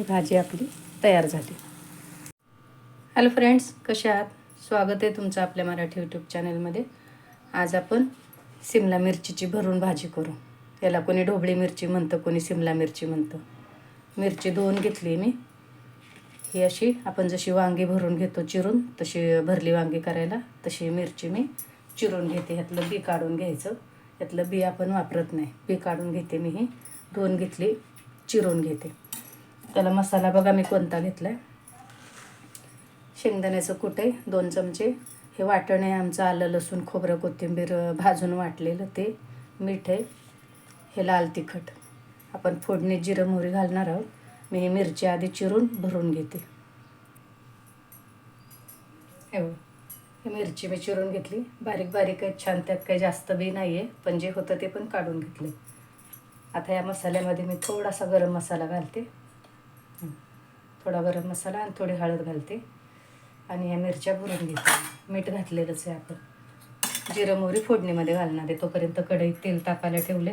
ही भाजी आपली तयार झाली. हॅलो फ्रेंड्स कशा आहात? स्वागत आहे तुमचं आपल्या मराठी यूट्यूब चॅनलमध्ये. आज आपण सिमला मिरचीची भरून भाजी करू. याला कोणी ढोबळी मिरची म्हणतं कोणी सिमला मिरची म्हणतं. मिरची धुवून घेतली मी. ही अशी आपण जशी वांगी भरून घेतो चिरून तशी भरली वांगी करायला तशी मिरची मी चिरून घेते. ह्यातलं बी काढून घ्यायचं. यातलं बी आपण वापरत नाही. बी काढून घेते मी ही. धुवून घेतली चिरून घेते. त्याला मसाला बघा मी कोणता घेतला आहे शेंगदाण्याचं कुठे आहे दोन चमचे. हे वाटण आहे आमचं आलं लसूण खोबरं कोथिंबीर भाजून वाटलेलं ते. मीठ आहे हे लाल तिखट. आपण फोडणीत जिरं मोहरी घालणार आहोत. मी हे मिरची आधी चिरून भरून घेते. हे ही मिरची मी चिरून घेतली. बारीक बारीक आहे छान त्यात काही जास्त बी नाही आहे पण जे होतं ते पण काढून घेतले आता या मसाल्यामध्ये मी थोडासा गरम मसाला घालते. थोडा गरम मसाला आणि थोडी हळद घालते. आणि या मिरच्या भरून घेते. मीठ घातलेलंच आहे आपण. जिरं मोहरी फोडणीमध्ये घालणार आहे. तोपर्यंत कढईत तेल तापायला ठेवले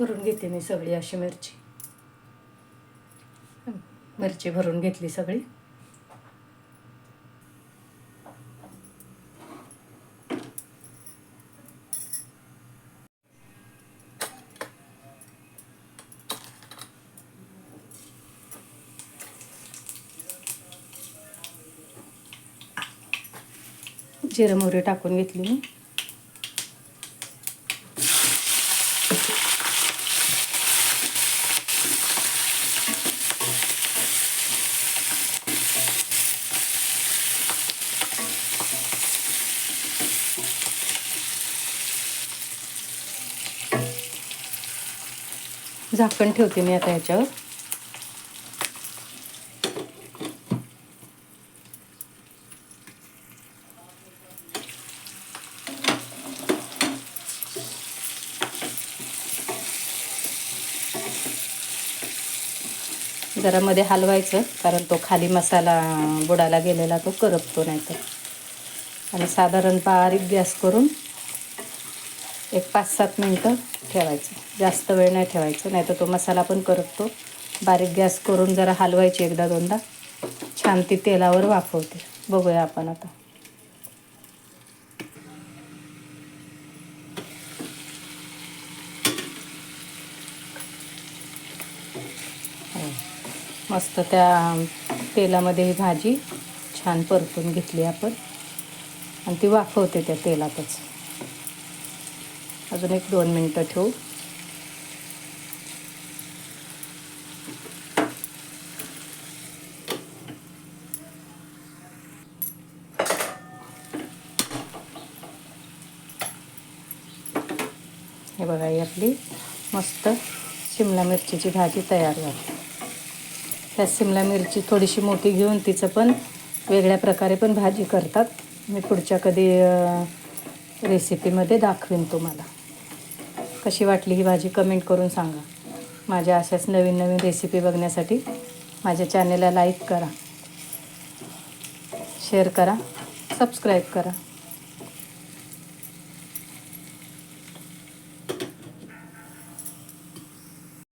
भरून घेते मी सगळी अशी मिरची. मिरची भरून घेतली सगळी. जिरं मोहरी टाकून घेतली मी. झाकण ठेवते मी आता याच्यावर. जरा मध्ये हलवायचं कारण तो खाली मसाला बुडाला गेलेला तो करपतो नाही तर आणि साधारण बारीक गॅस करून एक पाच सात मिनटं ठेवायचं. जास्त वेळ नाही ठेवायचं नाही तर तो मसाला पण करतो. बारीक गॅस करून जरा हलवायची एकदा दोनदा. छान ती तेलावर वाफवते. बघूया आपण आता. मस्त त्या तेलामध्ये ही भाजी छान परतून घेतली आपण. आणि ती वाफवते त्या तेलातच. अजून एक दोन मिनटं ठेवू. हे बघा ही आपली मस्त शिमला मिरचीची भाजी तयार झाली. ह्या शिमला मिरची थोडीशी मोठी घेऊन तिचं पण वेगळ्या प्रकारे पण भाजी करतात. मी पुढच्या कधी रेसिपीमध्ये दाखवेन तुम्हाला. कशी वाटली ही भाजी कमेंट करून सांगा. माझ्या अशाच नवीन नवीन रेसिपी बघण्यासाठी माझ्या चॅनेलला लाईक करा. शेअर करा. सबस्क्राईब करा.